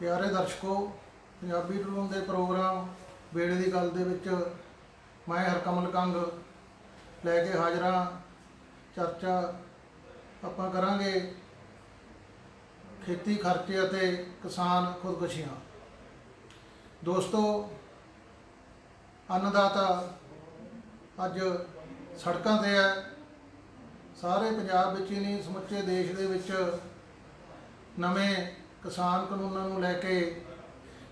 ਪਿਆਰੇ ਦਰਸ਼ਕੋ, ਪੰਜਾਬੀ ਟਰੂਨ ਦੇ ਪ੍ਰੋਗਰਾਮ ਵੇੜੇ ਦੀ ਗੱਲ ਦੇ ਵਿੱਚ ਮੈਂ ਹਰਕਮਲ ਕੰਗ ਲੈ ਕੇ ਹਾਜ਼ਰਾਂ ਚਰਚਾ ਆਪਾਂ ਕਰਾਂਗੇ ਖੇਤੀ ਖਰਚੇ ਅਤੇ ਕਿਸਾਨ ਖੁਦਕੁਸ਼ੀਆਂ। ਦੋਸਤੋ, ਅੰਨਦਾਤਾ ਅੱਜ ਸੜਕਾਂ ਤੇ ਹੈ। ਸਾਰੇ ਪੰਜਾਬ ਵਿੱਚ ਹੀ ਨਹੀਂ, ਸਮੁੱਚੇ ਦੇਸ਼ ਦੇ ਵਿੱਚ ਨਵੇਂ ਕਿਸਾਨ ਕਾਨੂੰਨਾਂ ਨੂੰ ਲੈ ਕੇ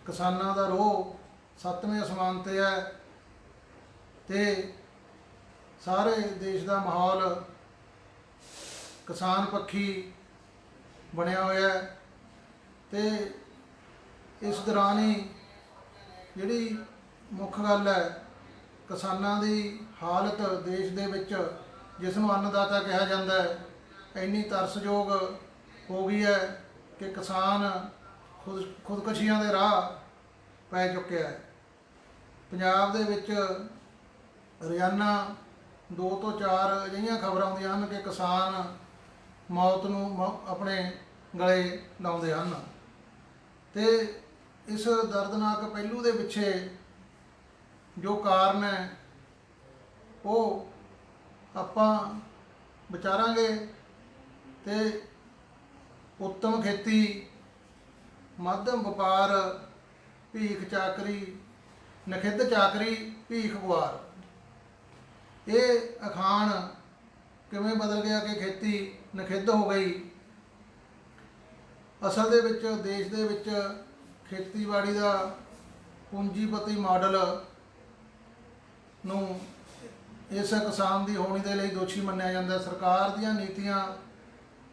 ਕਿਸਾਨਾਂ ਦਾ ਰੋਹ ਸੱਤਵੇਂ ਅਸਮਾਨ ਤੇ ਹੈ ਤੇ ਸਾਰੇ ਦੇਸ਼ ਦਾ ਮਾਹੌਲ ਕਿਸਾਨ ਪੱਖੀ ਬਣਿਆ ਹੋਇਆ ਹੈ ਤੇ ਇਸ ਦੌਰਾਨ ਹੀ ਜਿਹੜੀ ਮੁੱਖ ਗੱਲ ਹੈ, ਕਿਸਾਨਾਂ ਦੀ ਹਾਲਤ ਦੇਸ਼ ਦੇ ਵਿੱਚ ਜਿਸ ਨੂੰ ਅੰਨਦਾਤਾ ਕਿਹਾ ਜਾਂਦਾ ਹੈ, ਇੰਨੀ ਤਰਸਯੋਗ ਹੋ ਗਈ ਹੈ ਕਿ ਕਿਸਾਨ ਖੁਦ ਖੁਦਕੁਸ਼ੀਆਂ ਦੇ ਰਾਹ ਪੈ ਚੁੱਕਿਆ ਹੈ। ਪੰਜਾਬ ਦੇ ਵਿੱਚ ਰੋਜ਼ਾਨਾ ਦੋ ਤੋਂ ਚਾਰ ਅਜਿਹੀਆਂ ਖਬਰਾਂ ਆਉਂਦੀਆਂ ਹਨ ਕਿ ਕਿਸਾਨ ਮੌਤ ਨੂੰ ਮ- ਆਪਣੇ ਗਲੇ ਲਾਉਂਦੇ ਹਨ। ਤੇ ਇਸ ਦਰਦਨਾਕ ਪਹਿਲੂ ਦੇ ਪਿੱਛੇ ਜੋ ਕਾਰਨ ਹੈ, ਉਹ ਆਪਾਂ ਵਿਚਾਰਾਂਗੇ ਤੇ ਉੱਤਮ ਖੇਤੀ ਮੱਧਮ ਵਪਾਰ, ਭੀਖ ਚਾਕਰੀ, ਨਖਿੱਧ ਚਾਕਰੀ, ਭੀਖ ਗੁਆਰ। ਇਹ ਅਖਾਣ ਕਿਵੇਂ ਬਦਲ ਗਿਆ ਕਿ ਖੇਤੀ ਨਖਿੱਧ ਹੋ ਗਈ? ਅਸਲ ਦੇ ਵਿੱਚ, ਦੇਸ਼ ਦੇ ਵਿੱਚ ਖੇਤੀਬਾੜੀ ਦਾ ਪੂੰਜੀਪਤੀ ਮਾਡਲ ਨੂੰ ਇਸ ਕਿਸਾਨ ਦੀ ਹੋਣੀ ਦੇ ਲਈ ਦੋਸ਼ੀ ਮੰਨਿਆ ਜਾਂਦਾ। ਸਰਕਾਰ ਦੀਆਂ ਨੀਤੀਆਂ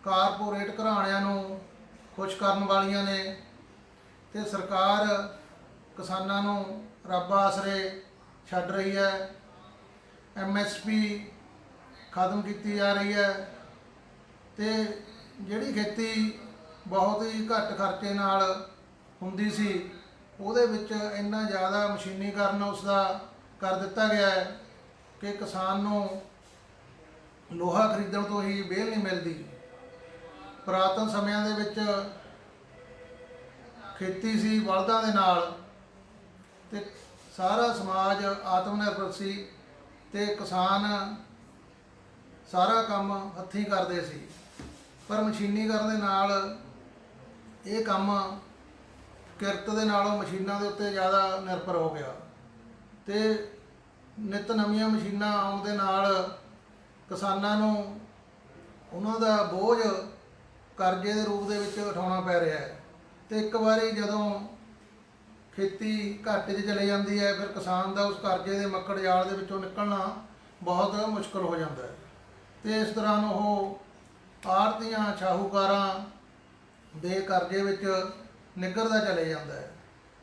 ਕਾਰਪੋਰੇਟ ਘਰਾਣਿਆਂ ਨੂੰ ਖੁਸ਼ ਕਰਨ ਵਾਲੀਆਂ ਨੇ ਤੇ ਸਰਕਾਰ ਕਿਸਾਨਾਂ ਨੂੰ ਰੱਬ ਆਸਰੇ ਛੱਡ ਰਹੀ ਹੈ। ਐਮਐਸਪੀ ਖਤਮ ਕੀਤੀ ਜਾ ਰਹੀ ਹੈ ਤੇ ਜਿਹੜੀ ਖੇਤੀ ਬਹੁਤ ਹੀ ਘੱਟ ਖਰਚੇ ਨਾਲ ਹੁੰਦੀ ਸੀ, ਉਹਦੇ ਵਿੱਚ ਇੰਨਾ ਜ਼ਿਆਦਾ ਮਸ਼ੀਨੀਕਰਨ ਉਸ ਦਾ ਕਰ ਦਿੱਤਾ ਗਿਆ ਹੈ ਕਿ ਕਿਸਾਨ ਨੂੰ ਲੋਹਾ ਖਰੀਦਣ ਤੋਂ ਹੀ ਵਿਹਲ ਨਹੀਂ ਮਿਲਦੀ। ਪੁਰਾਤਨ ਸਮਿਆਂ ਦੇ ਵਿੱਚ ਖੇਤੀ ਸੀ ਬਲਦਾਂ ਦੇ ਨਾਲ ਤੇ ਸਾਰਾ ਸਮਾਜ ਆਤਮ ਨਿਰਭਰ ਸੀ ਤੇ ਕਿਸਾਨ ਸਾਰਾ ਕੰਮ ਹੱਥੀਂ ਕਰਦੇ ਸੀ। ਪਰ ਮਸ਼ੀਨੀਕਰਨ ਦੇ ਨਾਲ ਇਹ ਕੰਮ ਕਿਰਤ ਦੇ ਨਾਲੋਂ ਮਸ਼ੀਨਾਂ ਦੇ ਉੱਤੇ ਜ਼ਿਆਦਾ ਨਿਰਭਰ ਹੋ ਗਿਆ ਤੇ ਨਿਤ ਨਵੀਆਂ ਮਸ਼ੀਨਾਂ ਆਉਣ ਦੇ ਨਾਲ ਕਿਸਾਨਾਂ ਨੂੰ ਉਹਨਾਂ ਦਾ ਬੋਝ ਕਰਜ਼ੇ ਦੇ ਰੂਪ ਦੇ ਵਿੱਚ ਉਠਾਉਣਾ ਪੈ ਰਿਹਾ ਹੈ। ਤੇ ਇੱਕ ਵਾਰੀ ਜਦੋਂ ਖੇਤੀ ਘਾਟੇ 'ਚ ਚਲੇ ਜਾਂਦੀ ਹੈ, ਫਿਰ ਕਿਸਾਨ ਦਾ ਉਸ ਕਰਜ਼ੇ ਦੇ ਮੱਕੜ ਜਾਲ ਦੇ ਵਿੱਚੋਂ ਨਿਕਲਣਾ ਬਹੁਤ ਮੁਸ਼ਕਲ ਹੋ ਜਾਂਦਾ ਹੈ। ਤੇ ਇਸ ਦੌਰਾਨ ਉਹ ਆੜਤੀਆਂ ਸ਼ਾਹੂਕਾਰਾਂ ਦੇ ਕਰਜ਼ੇ ਵਿੱਚ ਨਿੱਘਰਦਾ ਚਲੇ ਜਾਂਦਾ ਹੈ।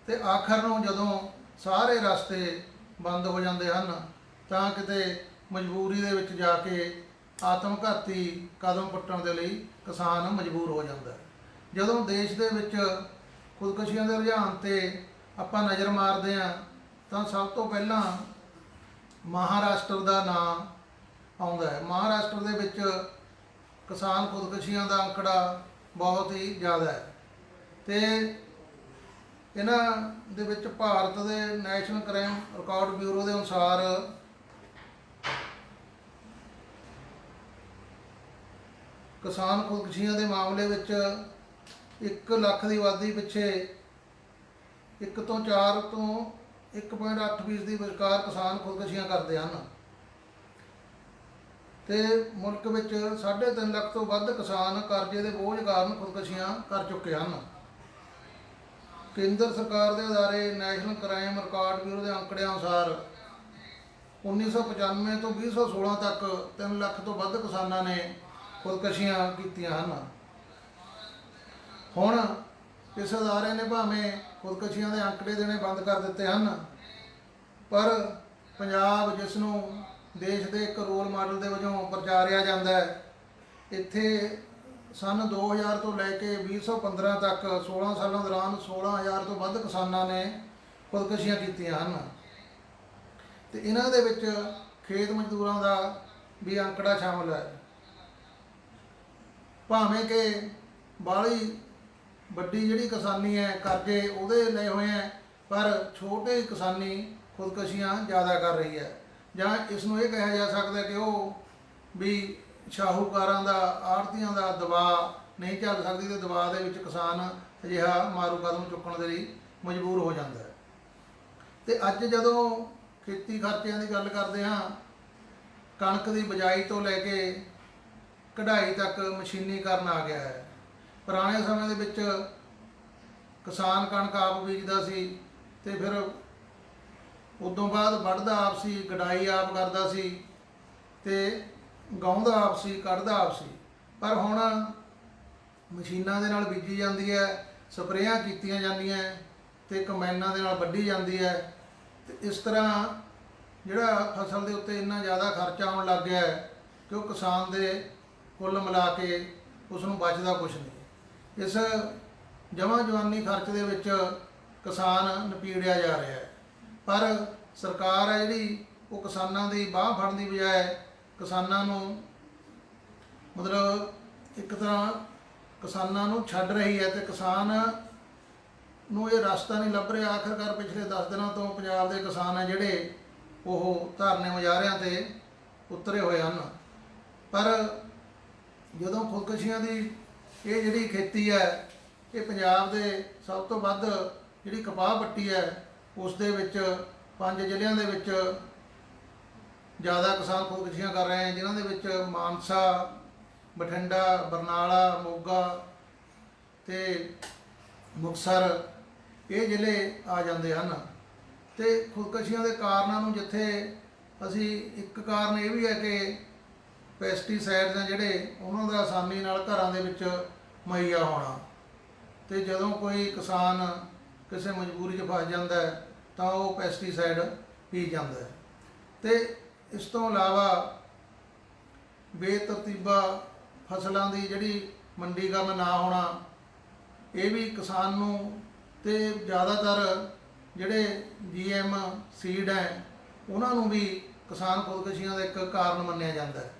ਤੇ ਆਖਰ ਨੂੰ ਜਦੋਂ ਸਾਰੇ ਰਸਤੇ ਬੰਦ ਹੋ ਜਾਂਦੇ ਹਨ, ਤਾਂ ਕਿਤੇ ਮਜਬੂਰੀ ਦੇ ਵਿੱਚ ਜਾ ਕੇ ਆਤਮਘਾਤੀ ਕਦਮ ਪੁੱਟਣ ਦੇ ਲਈ ਕਿਸਾਨ ਮਜਬੂਰ ਹੋ ਜਾਂਦਾ ਹੈ। ਜਦੋਂ ਦੇਸ਼ ਦੇ ਵਿੱਚ ਖੁਦਕੁਸ਼ੀਆਂ ਦੇ ਰੁਝਾਨ ਤੇ ਆਪਾਂ ਨਜ਼ਰ ਮਾਰਦੇ ਹਾਂ, ਤਾਂ ਸਭ ਤੋਂ ਪਹਿਲਾਂ ਮਹਾਰਾਸ਼ਟਰ ਦਾ ਨਾਮ ਆਉਂਦਾ ਹੈ। ਮਹਾਰਾਸ਼ਟਰ ਦੇ ਵਿੱਚ ਕਿਸਾਨ ਖੁਦਕੁਸ਼ੀਆਂ ਦਾ ਅੰਕੜਾ ਬਹੁਤ ਹੀ ਜ਼ਿਆਦਾ ਹੈ ਤੇ ਇਹਨਾਂ ਦੇ ਵਿੱਚ ਭਾਰਤ ਦੇ ਨੈਸ਼ਨਲ ਕ੍ਰਾਈਮ ਰਿਕਾਰਡ ਬਿਊਰੋ ਦੇ ਅਨੁਸਾਰ ਕਿਸਾਨ ਖੁਦਕੁਸ਼ੀਆਂ ਦੇ ਮਾਮਲੇ ਵਿੱਚ 1 ਲੱਖ ਦੀ ਆਬਾਦੀ ਪਿੱਛੇ 1 ਤੋਂ 4 ਤੋਂ 1.8 ਫੀਸਦੀ ਦੀ ਵਿਚਕਾਰ ਕਿਸਾਨ ਖੁਦਕੁਸ਼ੀਆਂ ਕਰਦੇ ਹਨ। ਤੇ ਮੁਲਕ ਵਿੱਚ 3.5 ਲੱਖ ਤੋਂ ਵੱਧ ਕਿਸਾਨ ਕਰਜ਼ੇ ਦੇ ਬੋਝ ਕਾਰਨ ਖੁਦਕੁਸ਼ੀਆਂ ਕਰ ਚੁੱਕੇ ਹਨ। ਕੇਂਦਰ ਸਰਕਾਰ ਦੇ ਅਦਾਰੇ ਨੈਸ਼ਨਲ ਕ੍ਰਾਈਮ ਰਿਕਾਰਡ ਬਿਊਰੋ ਦੇ ਅੰਕੜਿਆਂ ਅਨੁਸਾਰ 1995 ਤੋਂ 2016 ਤੱਕ 3 ਲੱਖ ਤੋਂ ਵੱਧ ਕਿਸਾਨਾਂ ਨੇ ਖੁਦਕਸ਼ੀਆਂ ਕੀਤੀਆਂ ਹਨ। ਹੁਣ ਇਸ ਅਦਾਰੇ ਨੇ ਭਾਵੇਂ ਖੁਦਕਸ਼ੀਆਂ ਦੇ ਅੰਕੜੇ ਦੇਣੇ ਬੰਦ ਕਰ ਦਿੱਤੇ ਹਨ, ਪਰ ਪੰਜਾਬ ਜਿਸ ਨੂੰ ਦੇਸ਼ ਦੇ ਇੱਕ ਰੋਲ ਮਾਡਲ ਦੇ ਵਜੋਂ ਪ੍ਰਚਾਰਿਆ ਜਾਂਦਾ ਹੈ, ਇੱਥੇ ਸਨ 2000 ਤੋਂ ਲੈ ਕੇ 2015 ਤੱਕ 16 ਸਾਲਾਂ ਦੌਰਾਨ 16000 ਤੋਂ ਵੱਧ ਕਿਸਾਨਾਂ ਨੇ ਖੁਦਕਸ਼ੀਆਂ ਕੀਤੀਆਂ ਹਨ। ਤੇ ਇਹਨਾਂ ਦੇ ਵਿੱਚ ਖੇਤ ਮਜ਼ਦੂਰਾਂ ਦਾ ਵੀ ਅੰਕੜਾ ਸ਼ਾਮਲ ਹੈ। ਭਾਵੇਂ ਕਿ ਬਾਹਲੀ ਵੱਡੀ ਜਿਹੜੀ ਕਿਸਾਨੀ ਹੈ, ਕਰਜ਼ੇ ਉਹਦੇ ਲਏ ਹੋਏ ਹੈ, ਪਰ ਛੋਟੇ ਕਿਸਾਨੀ ਖੁਦਕਸ਼ੀਆਂ ਜ਼ਿਆਦਾ ਕਰ ਰਹੀ ਹੈ। ਜਾਂ ਇਸ ਨੂੰ ਇਹ ਕਿਹਾ ਜਾ ਸਕਦਾ ਕਿ ਉਹ ਵੀ ਸ਼ਾਹੂਕਾਰਾਂ ਦਾ ਆੜਤੀਆਂ ਦਾ ਦਬਾਅ ਨਹੀਂ ਝੱਲ ਸਕਦੀ ਤੇ ਦਬਾਅ ਦੇ ਵਿੱਚ ਕਿਸਾਨ ਅਜਿਹਾ ਮਾਰੂ ਕਦਮ ਚੁੱਕਣ ਦੇ ਲਈ ਮਜਬੂਰ ਹੋ ਜਾਂਦਾ ਹੈ। ਤੇ ਅੱਜ ਜਦੋਂ ਖੇਤੀ ਖਰਚਿਆਂ ਦੀ ਗੱਲ ਕਰਦੇ ਹਾਂ, ਕਣਕ ਦੀ ਬਜਾਈ ਤੋਂ ਲੈ ਕੇ ਕਢਾਈ ਤੱਕ ਮਸ਼ੀਨੀਕਰਨ ਆ ਗਿਆ ਹੈ। ਪੁਰਾਣੇ ਸਮੇਂ ਦੇ ਵਿੱਚ ਕਿਸਾਨ ਕਣਕ ਆਪ ਬੀਜਦਾ ਸੀ ਤੇ ਫਿਰ ਉਦੋਂ ਬਾਅਦ ਵੱਢਦਾ ਆਪ ਸੀ ਗਡਾਈ ਆਪ ਕਰਦਾ ਸੀ ਤੇ ਗਾਉਂਦਾ ਆਪ ਸੀ, ਕੱਢਦਾ ਆਪ ਸੀ। ਪਰ ਹੁਣ ਮਸ਼ੀਨਾਂ ਦੇ ਨਾਲ ਬੀਜੀ ਜਾਂਦੀ ਹੈ, ਸਪਰੇਆਂ ਕੀਤੀਆਂ ਜਾਂਦੀਆਂ ਤੇ ਕੰਬਾਈਨਾਂ ਦੇ ਨਾਲ ਵੱਢੀ ਜਾਂਦੀ ਹੈ ਤੇ ਇਸ ਤਰ੍ਹਾਂ ਜਿਹੜਾ ਫਸਲ ਦੇ ਉੱਤੇ ਇੰਨਾ ਜ਼ਿਆਦਾ ਖਰਚਾ ਆਉਣ ਲੱਗ ਗਿਆ ਹੈ ਕਿ ਉਹ ਕਿਸਾਨ ਦੇ ਕੁੱਲ ਮਿਲਾ ਕੇ ਉਸ ਨੂੰ ਬਚਦਾ ਕੁਝ ਨਹੀਂ। ਇਸ ਜਮਾ ਜਵਾਨੀ ਖਰਚ ਦੇ ਵਿੱਚ ਕਿਸਾਨ ਨਪੀੜਿਆ ਜਾ ਰਿਹਾ ਹੈ। ਪਰ ਸਰਕਾਰ ਹੈ ਜਿਹੜੀ, ਉਹ ਕਿਸਾਨਾਂ ਦੀ ਬਾਹ ਫੜਨ ਦੀ ਬਜਾਏ ਕਿਸਾਨਾਂ ਨੂੰ ਮਤਲਬ ਇੱਕ ਤਰ੍ਹਾਂ ਕਿਸਾਨਾਂ ਨੂੰ ਛੱਡ ਰਹੀ ਹੈ ਤੇ ਕਿਸਾਨ ਨੂੰ ਇਹ ਰਸਤਾ ਨਹੀਂ ਲੱਭ ਰਿਹਾ। ਆਖਰਕਾਰ ਪਿਛਲੇ 10 ਦਿਨਾਂ ਤੋਂ ਪੰਜਾਬ ਦੇ ਕਿਸਾਨ ਹੈ ਜਿਹੜੇ, ਉਹ ਧਰਨੇ ਮੁਜ਼ਾਹਰਿਆਂ ਤੇ ਉਤਰੇ ਹੋਏ ਹਨ। ਪਰ ਜਦੋਂ ਖੁਦਕਸ਼ੀਆਂ ਦੀ ਇਹ ਜਿਹੜੀ ਖੇਤੀ ਹੈ, ਇਹ ਪੰਜਾਬ ਦੇ ਸਭ ਤੋਂ ਵੱਧ ਜਿਹੜੀ ਕਪਾਹ ਪੱਟੀ ਹੈ, ਉਸ ਦੇ ਵਿੱਚ ਪੰਜ ਜ਼ਿਲ੍ਹਿਆਂ ਦੇ ਵਿੱਚ ਜ਼ਿਆਦਾ ਕਿਸਾਨ ਖੁਦਕਸ਼ੀਆਂ ਕਰ ਰਹੇ ਹਨ ਜਿਨ੍ਹਾਂ ਦੇ ਵਿੱਚ ਮਾਨਸਾ, ਬਠਿੰਡਾ, ਬਰਨਾਲਾ, ਮੋਗਾ ਤੇ ਮੁਕਸਰ ਇਹ ਜ਼ਿਲ੍ਹੇ ਆ ਜਾਂਦੇ ਹਨ। ਤੇ ਖੁਦਕਸ਼ੀਆਂ ਦੇ ਕਾਰਨਾਂ ਨੂੰ ਜਿੱਥੇ ਅਸੀਂ ਇੱਕ ਕਾਰਨ ਇਹ ਵੀ ਹੈ ਕਿ ਪੈਸਟੀਸਾਈਡਸ ਆ ਜਿਹੜੇ, ਉਹਨਾਂ ਦਾ ਆਸਾਨੀ ਨਾਲ ਘਰਾਂ ਦੇ ਵਿੱਚ ਮੁਹੱਈਆ ਹੋਣਾ। ਤੇ ਜਦੋਂ ਕੋਈ ਕਿਸਾਨ ਕਿਸੇ ਮਜਬੂਰੀ 'ਚ ਫਸ ਜਾਂਦਾ ਤਾਂ ਉਹ ਪੈਸਟੀਸਾਈਡ ਪੀ ਜਾਂਦਾ ਹੈ। ਤੇ ਇਸ ਤੋਂ ਇਲਾਵਾ ਬੇਤਰਤੀਬਾ ਫਸਲਾਂ ਦੀ ਜਿਹੜੀ ਮੰਡੀਕਰਨ ਨਾ ਹੋਣਾ, ਇਹ ਵੀ ਕਿਸਾਨ ਨੂੰ ਤੇ ਜ਼ਿਆਦਾਤਰ ਜਿਹੜੇ ਜੀਐਮ ਸੀਡ ਹੈ, ਉਹਨਾਂ ਨੂੰ ਵੀ ਕਿਸਾਨ ਖੁਦਕਸ਼ੀਆਂ ਦਾ ਇੱਕ ਕਾਰਨ ਮੰਨਿਆ ਜਾਂਦਾ ਹੈ।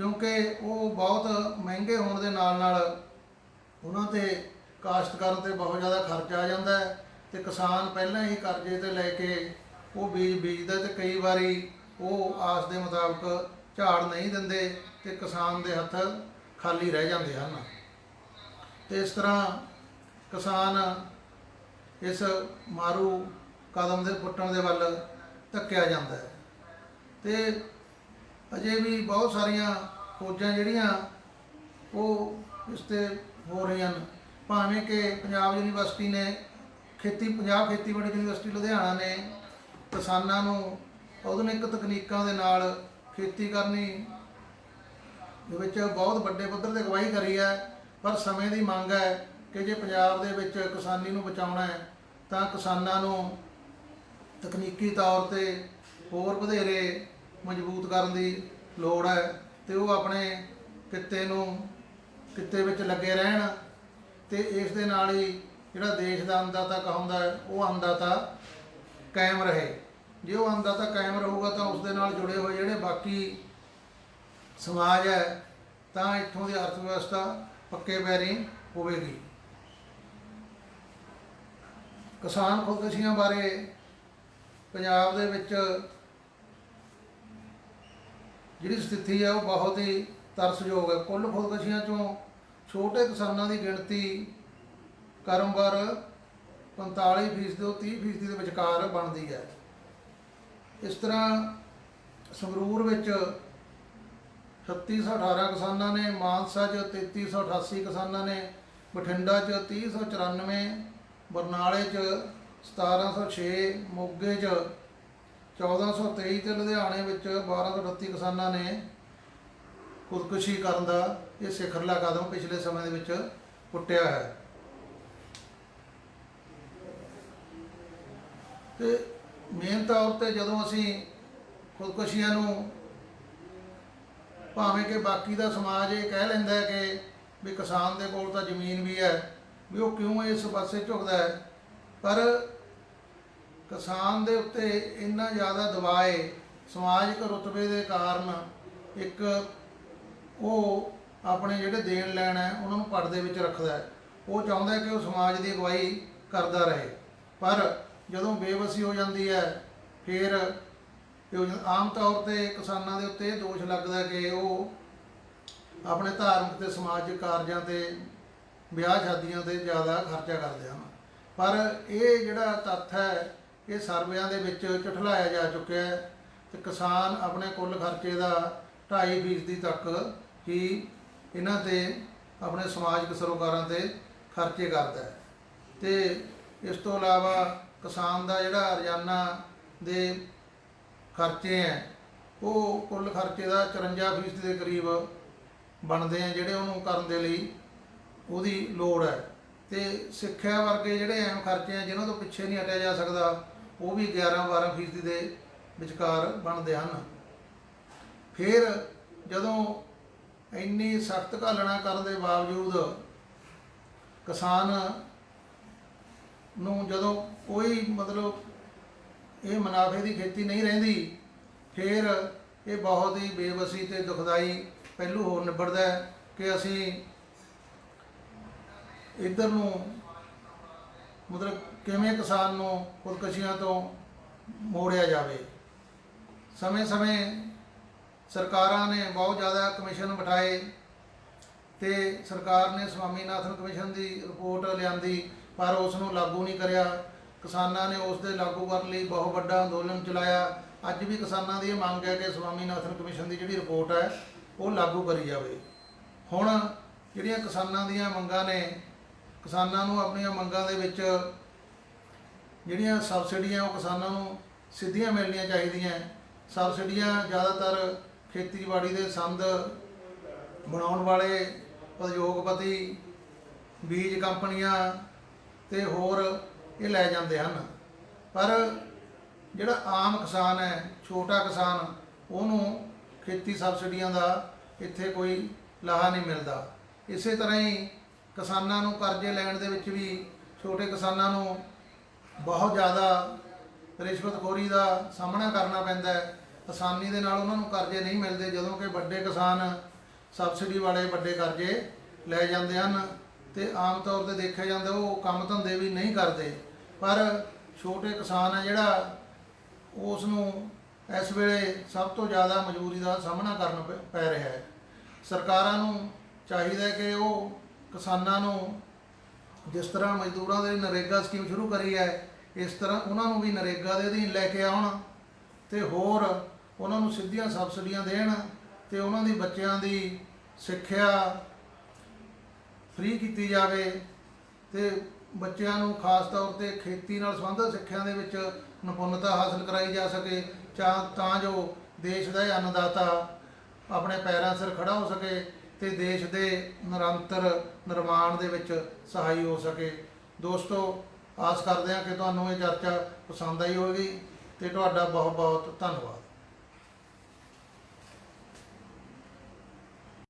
ਕਿਉਂਕਿ ਉਹ ਬਹੁਤ ਮਹਿੰਗੇ ਹੋਣ ਦੇ ਨਾਲ ਨਾਲ ਉਹਨਾਂ ਤੇ ਕਾਸ਼ਤ ਕਰਨ ਤੇ ਬਹੁਤ ਜ਼ਿਆਦਾ ਖਰਚਾ ਆ ਜਾਂਦਾ ਹੈ ਤੇ ਕਿਸਾਨ ਪਹਿਲਾਂ ਹੀ ਕਰਜ਼ੇ ਤੇ ਲੈ ਕੇ ਉਹ ਬੀਜ ਬੀਜਦਾ ਤੇ ਕਈ ਵਾਰੀ ਉਹ ਆਸ ਦੇ ਮੁਤਾਬਕ ਝਾੜ ਨਹੀਂ ਦਿੰਦੇ ਤੇ ਕਿਸਾਨ ਦੇ ਹੱਥ ਖਾਲੀ ਰਹਿ ਜਾਂਦੇ ਹਨ। ਤੇ ਇਸ ਤਰ੍ਹਾਂ ਕਿਸਾਨ ਇਸ ਮਾਰੂ ਕਦਮ ਦੇ ਪੁੱਟਣ ਦੇ ਵੱਲ ਧੱਕਿਆ ਜਾਂਦਾ ਹੈ। ਤੇ ਅਜੇ ਵੀ ਬਹੁਤ ਸਾਰੀਆਂ ਖੋਜਾਂ ਜਿਹੜੀਆਂ ਉਹ ਇਸ ਤੇ ਹੋ ਰਹੀਆਂ ਹਨ। ਭਾਵੇਂ ਕਿ ਪੰਜਾਬ ਯੂਨੀਵਰਸਿਟੀ ਨੇ ਖੇਤੀ, ਪੰਜਾਬ ਖੇਤੀਬਾੜੀ ਯੂਨੀਵਰਸਿਟੀ ਲੁਧਿਆਣਾ ਨੇ ਕਿਸਾਨਾਂ ਨੂੰ ਆਧੁਨਿਕ ਤਕਨੀਕਾਂ ਦੇ ਨਾਲ ਖੇਤੀ ਕਰਨੀ ਦੇ ਵਿੱਚ ਬਹੁਤ ਵੱਡੇ ਪੱਧਰ ਤੇ ਅਗਵਾਈ ਕਰੀ ਹੈ, ਪਰ ਸਮੇਂ ਦੀ ਮੰਗ ਹੈ ਕਿ ਜੇ ਪੰਜਾਬ ਦੇ ਵਿੱਚ ਕਿਸਾਨੀ ਨੂੰ ਬਚਾਉਣਾ ਹੈ, ਤਾਂ ਕਿਸਾਨਾਂ ਨੂੰ ਤਕਨੀਕੀ ਤੌਰ ਤੇ ਹੋਰ ਵਧੇਰੇ ਮਜ਼ਬੂਤ ਕਰਨ ਦੀ ਲੋੜ ਹੈ ਤੇ ਉਹ ਆਪਣੇ ਕਿੱਤੇ ਨੂੰ, ਕਿੱਤੇ ਵਿੱਚ ਲੱਗੇ ਰਹਿਣ ਤੇ ਇਸ ਦੇ ਨਾਲ ਹੀ ਜਿਹੜਾ ਦੇਸ਼ ਦਾ ਅੰਦਾਤਾ ਕਹਾਉਂਦਾ ਹੈ, ਉਹ ਅੰਨਦਾਤਾ ਕਾਇਮ ਰਹੇ। ਜੇ ਉਹ ਅੰਨਦਾਤਾ ਕਾਇਮ ਰਹੂਗਾ ਤਾਂ ਉਸ ਦੇ ਨਾਲ ਜੁੜੇ ਹੋਏ ਜਿਹੜੇ ਬਾਕੀ ਸਮਾਜ ਹੈ, ਤਾਂ ਇੱਥੋਂ ਦੀ ਅਰਥ ਵਿਵਸਥਾ ਪੱਕੇ ਪੈਰੀ ਹੋਵੇਗੀ। ਕਿਸਾਨ ਖੁਦਕਸ਼ੀਆਂ ਬਾਰੇ ਪੰਜਾਬ ਦੇ ਵਿੱਚ ਜਿਹੜੀ ਸਥਿਤੀ ਹੈ ਉਹ ਬਹੁਤ ਹੀ ਤਰਸਯੋਗ ਹੈ। ਕੁੱਲ ਖੁਦਕਸ਼ੀਆਂ ਚੋਂ ਛੋਟੇ ਕਿਸਾਨਾਂ ਦੀ ਗਿਣਤੀ ਕਰਮਵਾਰ 45% ਤੋਂ 30% ਦੇ ਵਿਚਕਾਰ ਬਣਦੀ ਹੈ। ਇਸ ਤਰ੍ਹਾਂ ਸੰਗਰੂਰ ਵਿੱਚ 3618 ਕਿਸਾਨਾਂ ਨੇ, ਮਾਨਸਾ 'ਚ 3388 ਕਿਸਾਨਾਂ ਨੇ, ਬਠਿੰਡਾ 'ਚ 3094 ਬਰਨਾਲੇ 'ਚ 1706 ਮੋਗੇ 'ਚ 1423 ਤੇ ਲੁਧਿਆਣੇ ਵਿੱਚ 1238 ਕਿਸਾਨਾਂ ਨੇ ਖੁਦਕੁਸ਼ੀ ਕਰਨ ਦਾ ਇਹ ਸਿਖਰਲਾ ਕਦਮ ਪਿਛਲੇ ਸਮੇਂ ਦੇ ਵਿੱਚ ਪੁੱਟਿਆ ਹੈ। ਤੇ ਮੇਨ ਤੌਰ ਤੇ ਜਦੋਂ ਅਸੀਂ ਖੁਦਕੁਸ਼ੀਆਂ ਨੂੰ ਭਾਵੇਂ ਕਿ ਬਾਕੀ ਦਾ ਸਮਾਜ ਇਹ ਕਹਿ ਲੈਂਦਾ ਹੈ ਕਿ ਵੀ ਕਿਸਾਨ ਦੇ ਕੋਲ ਤਾਂ ਜ਼ਮੀਨ ਵੀ ਹੈ, ਵੀ ਉਹ ਕਿਉਂ ਇਸ ਪਾਸੇ ਝੁਕਦਾ ਹੈ? ਪਰ ਕਿਸਾਨ ਦੇ ਉੱਤੇ ਇੰਨਾ ਜ਼ਿਆਦਾ ਦਬਾਏ ਸਮਾਜਿਕ ਰੁਤਬੇ ਦੇ ਕਾਰਨ ਇੱਕ ਉਹ ਆਪਣੇ ਜਿਹੜੇ ਦੇਣ ਲੈਣ ਹੈ, ਉਹਨਾਂ ਨੂੰ ਪਰਦੇ ਵਿੱਚ ਰੱਖਦਾ ਹੈ। ਉਹ ਚਾਹੁੰਦਾ ਹੈ ਕਿ ਉਹ ਸਮਾਜ ਦੀ ਅਗਵਾਈ ਕਰਦਾ ਰਹੇ। ਪਰ ਜਦੋਂ ਬੇਵਸੀ ਹੋ ਜਾਂਦੀ ਹੈ, ਫਿਰ ਆਮ ਤੌਰ ਤੇ ਕਿਸਾਨਾਂ ਦੇ ਉੱਤੇ ਇਹ ਦੋਸ਼ ਲੱਗਦਾ ਕਿ ਉਹ ਆਪਣੇ ਧਾਰਮਿਕ ਤੇ ਸਮਾਜਿਕ ਕਾਰਜਾਂ ਤੇ ਵਿਆਹ ਸ਼ਾਦੀਆਂ ਤੇ ਜ਼ਿਆਦਾ ਖਰਚਾ ਕਰਦੇ ਹਨ। ਪਰ ਇਹ ਜਿਹੜਾ ਤੱਥ ਹੈ ਇਹ ਸਰਵਿਆਂ ਦੇ ਵਿੱਚ ਝਠਲਾਇਆ ਜਾ ਚੁੱਕਿਆ ਹੈ ਤੇ ਕਿਸਾਨ ਆਪਣੇ ਕੁੱਲ ਖਰਚੇ ਦਾ 2.5 ਫੀਸਦੀ ਤੱਕ ਹੀ ਇਹਨਾਂ ਤੇ ਆਪਣੇ ਸਮਾਜਿਕ ਸਰੋਕਾਰਾਂ ਤੇ ਖਰਚੇ ਕਰਦਾ ਹੈ। ਤੇ ਇਸ ਤੋਂ ਇਲਾਵਾ ਕਿਸਾਨ ਦਾ ਜਿਹੜਾ ਰੋਜ਼ਾਨਾ ਦੇ ਖਰਚੇ ਹੈ, ਉਹ ਕੁੱਲ ਖਰਚੇ ਦਾ 54 ਫੀਸਦੀ ਦੇ ਕਰੀਬ ਬਣਦੇ ਆ ਜਿਹੜੇ ਉਹਨੂੰ ਕਰਨ ਦੇ ਲਈ ਉਹਦੀ ਲੋੜ ਹੈ। ਤੇ ਸਿੱਖਿਆ ਵਰਗੇ ਜਿਹੜੇ ਅਹਿਮ ਖਰਚੇ ਆ ਜਿਨ੍ਹਾਂ ਤੋਂ ਪਿੱਛੇ ਨਹੀਂ ਹਟਿਆ ਜਾ ਸਕਦਾ ਉਹ ਵੀ 11 12 ਫੀਸਦੀ ਦੇ ਵਿਚਕਾਰ ਬਣਦੇ ਹਨ। ਫਿਰ ਜਦੋਂ ਇੰਨੀ ਸਖਤ ਘਾਲਣਾ ਕਰਨ ਦੇ ਬਾਵਜੂਦ ਕਿਸਾਨ ਨੂੰ ਜਦੋਂ ਕੋਈ ਮਤਲਬ ਇਹ ਮੁਨਾਫੇ ਦੀ ਖੇਤੀ ਨਹੀਂ ਰਹਿੰਦੀ, ਫਿਰ ਇਹ ਬਹੁਤ ਹੀ ਬੇਵਸੀ ਤੇ ਦੁਖਦਾਈ ਪਹਿਲੂ ਹੋਰ ਨਿਬੜਦਾ ਹੈ ਕਿ ਅਸੀਂ ਇੱਧਰ ਨੂੰ ਮਤਲਬ ਕਿਵੇਂ ਕਿਸਾਨ ਨੂੰ ਖੁਦਕਸ਼ੀਆਂ ਤੋਂ ਮੋੜਿਆ ਜਾਵੇ? ਸਮੇਂ-ਸਮੇਂ ਸਰਕਾਰਾਂ ਨੇ ਬਹੁਤ ਜ਼ਿਆਦਾ ਕਮਿਸ਼ਨ ਬਿਠਾਏ ਤੇ ਸਰਕਾਰ ਨੇ ਸਵਾਮੀਨਾਥਨ ਕਮਿਸ਼ਨ ਦੀ ਰਿਪੋਰਟ ਲਿਆਂਦੀ, ਪਰ ਉਸ ਨੂੰ ਲਾਗੂ ਨਹੀਂ ਕਰਿਆ। ਕਿਸਾਨਾਂ ਨੇ ਉਸ ਦੇ ਲਾਗੂ ਕਰਨ ਲਈ ਬਹੁਤ ਵੱਡਾ ਅੰਦੋਲਨ ਚਲਾਇਆ। ਅੱਜ ਵੀ ਕਿਸਾਨਾਂ ਦੀ ਇਹ ਮੰਗ ਹੈ ਕਿ ਸਵਾਮੀਨਾਥਨ ਕਮਿਸ਼ਨ ਦੀ ਜਿਹੜੀ ਰਿਪੋਰਟ ਹੈ, ਉਹ ਲਾਗੂ ਕਰੀ ਜਾਵੇ। ਹੁਣ ਜਿਹੜੀਆਂ ਕਿਸਾਨਾਂ ਦੀਆਂ ਮੰਗਾਂ ਨੇ, ਕਿਸਾਨਾਂ ਨੂੰ ਆਪਣੀਆਂ ਮੰਗਾਂ ਦੇ ਵਿੱਚ ਜਿਹੜੀਆਂ ਸਬਸਿਡੀਆਂ ਉਹ ਕਿਸਾਨਾਂ ਨੂੰ ਸਿੱਧੀਆਂ ਮਿਲਣੀਆਂ ਚਾਹੀਦੀਆਂ ਸਬਸਿਡੀਆਂ ਜ਼ਿਆਦਾਤਰ ਖੇਤੀਬਾੜੀ ਦੇ ਸੰਦ ਬਣਾਉਣ ਵਾਲੇ ਉਦਯੋਗਪਤੀ, ਬੀਜ ਕੰਪਨੀਆਂ ਤੇ ਹੋਰ ਇਹ ਲੈ ਜਾਂਦੇ ਹਨ। ਪਰ ਜਿਹੜਾ ਆਮ ਕਿਸਾਨ ਹੈ, ਛੋਟਾ ਕਿਸਾਨ, ਉਹਨੂੰ ਖੇਤੀ ਸਬਸਿਡੀਆਂ ਦਾ ਇੱਥੇ ਕੋਈ ਲਾਹਾ ਨਹੀਂ ਮਿਲਦਾ। ਇਸੇ ਤਰ੍ਹਾਂ ਹੀ ਕਿਸਾਨਾਂ ਨੂੰ ਕਰਜ਼ੇ ਲੈਣ ਦੇ ਵਿੱਚ ਵੀ ਛੋਟੇ ਕਿਸਾਨਾਂ ਨੂੰ ਬਹੁਤ ਜ਼ਿਆਦਾ ਰਿਸ਼ਵਤਖੋਰੀ ਦਾ ਸਾਹਮਣਾ ਕਰਨਾ ਪੈਂਦਾ ਹੈ। ਆਸਾਨੀ ਦੇ ਨਾਲ ਉਹਨਾਂ ਨੂੰ ਕਰਜ਼ੇ ਨਹੀਂ ਮਿਲਦੇ, ਜਦੋਂ ਕਿ ਵੱਡੇ ਕਿਸਾਨ ਸਬਸਿਡੀ ਵਾਲੇ ਵੱਡੇ ਕਰਜ਼ੇ ਲੈ ਜਾਂਦੇ ਹਨ ਤੇ ਆਮ ਤੌਰ ਤੇ ਦੇਖਿਆ ਜਾਂਦਾ ਉਹ ਕੰਮ ਧੰਦੇ ਵੀ ਨਹੀਂ ਕਰਦੇ। ਪਰ ਛੋਟੇ ਕਿਸਾਨ ਹੈ ਜਿਹੜਾ ਉਸ ਨੂੰ ਇਸ ਵੇਲੇ ਸਭ ਤੋਂ ਜ਼ਿਆਦਾ ਮਜਬੂਰੀ ਦਾ ਸਾਹਮਣਾ ਕਰਨਾ ਪੈ- ਪੈ ਰਿਹਾ ਹੈ। ਸਰਕਾਰਾਂ ਨੂੰ ਚਾਹੀਦਾ ਹੈ ਕਿ ਉਹ ਕਿਸਾਨਾਂ ਨੂੰ ਜਿਸ ਤਰ੍ਹਾਂ ਮਜ਼ਦੂਰਾਂ ਦੇ ਨਰੇਗਾ ਸਕੀਮ ਸ਼ੁਰੂ ਕਰੀ ਹੈ ਇਸ ਤਰ੍ਹਾਂ ਉਹਨਾਂ ਨੂੰ ਵੀ ਨਰੇਗਾ ਦੇ ਅਧੀਨ ਲੈ ਕੇ ਆਉਣ ਤੇ ਹੋਰ ਉਹਨਾਂ ਨੂੰ ਸਿੱਧੀਆਂ ਸਬਸਿਡੀਆਂ ਦੇਣ ਤੇ ਉਹਨਾਂ ਦੀ ਬੱਚਿਆਂ ਦੀ ਸਿੱਖਿਆ ਫ੍ਰੀ ਕੀਤੀ ਜਾਵੇ ਤੇ ਬੱਚਿਆਂ ਨੂੰ ਖਾਸ ਤੌਰ ਤੇ ਖੇਤੀ ਨਾਲ ਸੰਬੰਧਿਤ ਸਿੱਖਿਆ ਦੇ ਵਿੱਚ ਨਿਪੁੰਨਤਾ ਹਾਸਲ ਕਰਾਈ ਜਾ ਸਕੇ ਤਾਂ ਤਾਂ ਜੋ ਦੇਸ਼ ਦਾ ਇਹ ਅੰਨਦਾਤਾ ਆਪਣੇ ਪੈਰਾਂ ਸਿਰ ਖੜਾ ਹੋ ਸਕੇ ਤੇ ਦੇਸ਼ ਦੇ ਨਿਰੰਤਰ ਨਿਰਮਾਣ ਦੇ ਵਿੱਚ ਸਹਾਈ ਹੋ ਸਕੇ। ਦੋਸਤੋ ਆਸ ਕਰਦੇ ਹਾਂ ਕਿ ਤੁਹਾਨੂੰ ਇਹ ਚਰਚਾ ਪਸੰਦ ਆਈ ਹੋਵੇਗੀ ਤੇ ਤੁਹਾਡਾ ਬਹੁਤ ਬਹੁਤ ਧੰਨਵਾਦ।